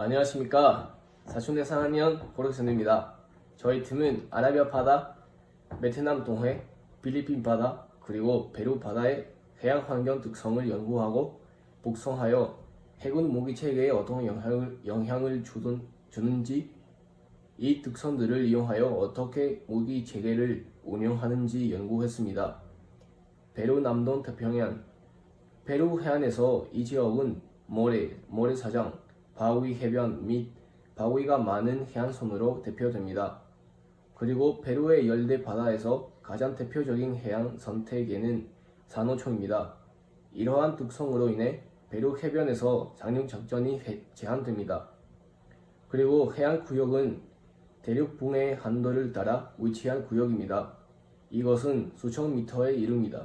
안녕하십니까. 사촌대 4학년 고력선입니다. 저희 팀은 아라비아 바다, 베트남 동해, 필리핀 바다, 그리고 페루 바다의 해양 환경 특성을 연구하고 복성하여 해군 무기 체계에 어떤 영향을, 영향을 주든, 주는지 이 특성들을 이용하여 어떻게 무기 체계를 운영하는지 연구했습니다. 페루 남동 태평양 페루 해안에서 이 지역은 모래, 모래사장, 바위 해변 및 바위가 많은 해안선으로 대표됩니다. 그리고 페루의 열대 바다에서 가장 대표적인 해양 선택에는 산호초입니다. 이러한 특성으로 인해 페루 해변에서 상륙 작전이 해- 제한됩니다. 그리고 해안 구역은 대륙 붕의 한도를 따라 위치한 구역입니다. 이것은 수천 미터에 이릅니다.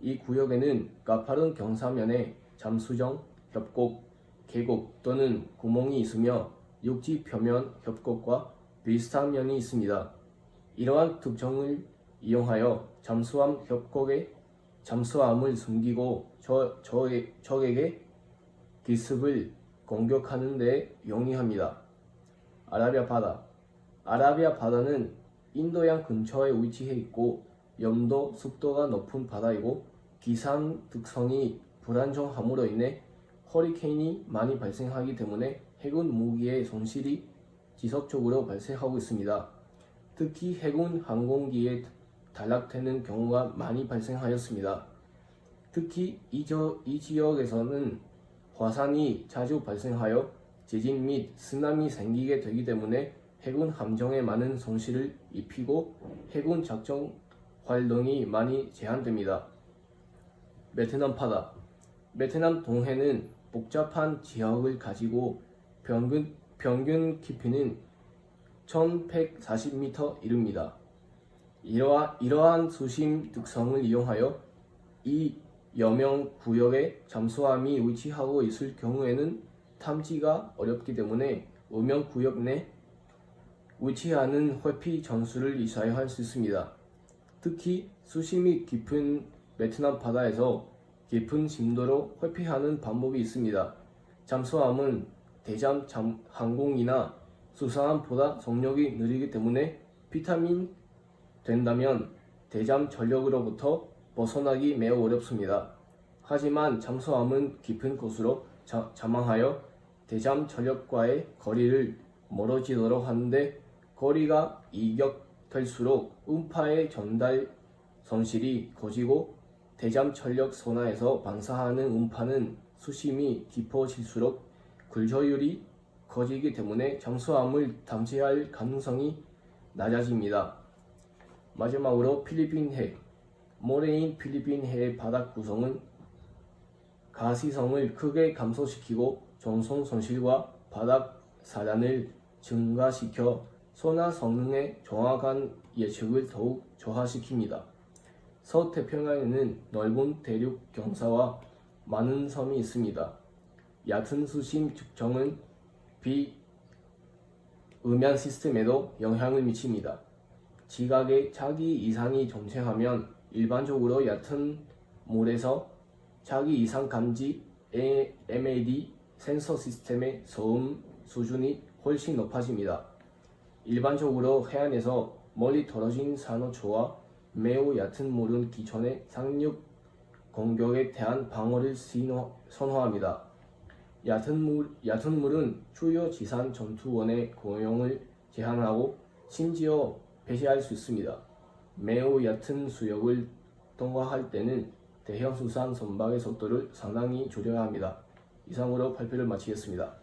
이 구역에는 가파른 경사면에 잠수정, 협곡, 계곡 또는 구멍이 있으며 육지 표면 협곡과 비슷한 면이 있습니다. 이러한 특성을 이용하여 잠수함 협곡에 잠수함을 숨기고 저, 저, 적에게 기습을 공격하는 데 용이합니다. 아라비아 바다 아라비아 바다는 인도양 근처에 위치해 있고 염도 습도가 높은 바다이고 기상 특성이 불안정함으로 인해 허리케인이 많이 발생하기 때문에 해군 무기의 손실이 지속적으로 발생하고 있습니다. 특히 해군 항공기에 단락되는 경우가 많이 발생하였습니다. 특히 이, 저, 이 지역에서는 화산이 자주 발생하여 지진 및 쓰나미 생기게 되기 때문에 해군 함정에 많은 손실을 입히고 해군 작전 활동이 많이 제한됩니다. 베트남 바다 베트남 동해는 복잡한 지역을 가지고 평균, 평균 깊이는 1140m 이릅니다. 이러한, 이러한 수심 특성을 이용하여 이 여명 구역에 잠수함이 위치하고 있을 경우에는 탐지가 어렵기 때문에 음영 구역 내 위치하는 회피 전술을 이사할 수 있습니다. 특히 수심이 깊은 베트남 바다에서 깊은 심도로 회피하는 방법이 있습니다. 잠수함은 대잠 잠- 항공이나 수상함보다 속력이 느리기 때문에 비타민 된다면 대잠 전력으로부터 벗어나기 매우 어렵습니다. 하지만 잠수함은 깊은 곳으로 자, 자망하여 대잠 전력과의 거리를 멀어지도록 하는데 거리가 이격될수록 음파의 전달 손실이 커지고 대잠 전력 선화에서 방사하는 음파는 수심이 깊어질수록 굴절율이 커지기 때문에 잠수함을 탐지할 가능성이 낮아집니다. 마지막으로 필리핀 해 모래인 필리핀 해의 바닥 구성은 가시성을 크게 감소시키고 전송 손실과 바닥 사단을 증가시켜 소나 성능의 정확한 예측을 더욱 저하시킵니다. 서태평양에는 넓은 대륙 경사와 많은 섬이 있습니다. 얕은 수심 측정은 비음향 시스템에도 영향을 미칩니다. 지각에 자기 이상이 존재하면 일반적으로 얕은 물에서 자기 이상 감지 MAD 센서 시스템의 소음 수준이 훨씬 높아집니다. 일반적으로 해안에서 멀리 떨어진 산호초와 매우 얕은 물은 기존의 상륙 공격에 대한 방어를 신호- 선호합니다. 얕은, 물, 얕은 물은 주요 지산 전투원의 고용을 제한하고 심지어 폐쇄할 수 있습니다. 매우 얕은 수역을 통과할 때는 대형 수산 선박의 속도를 상당히 줄여야 합니다. 이상으로 발표를 마치겠습니다.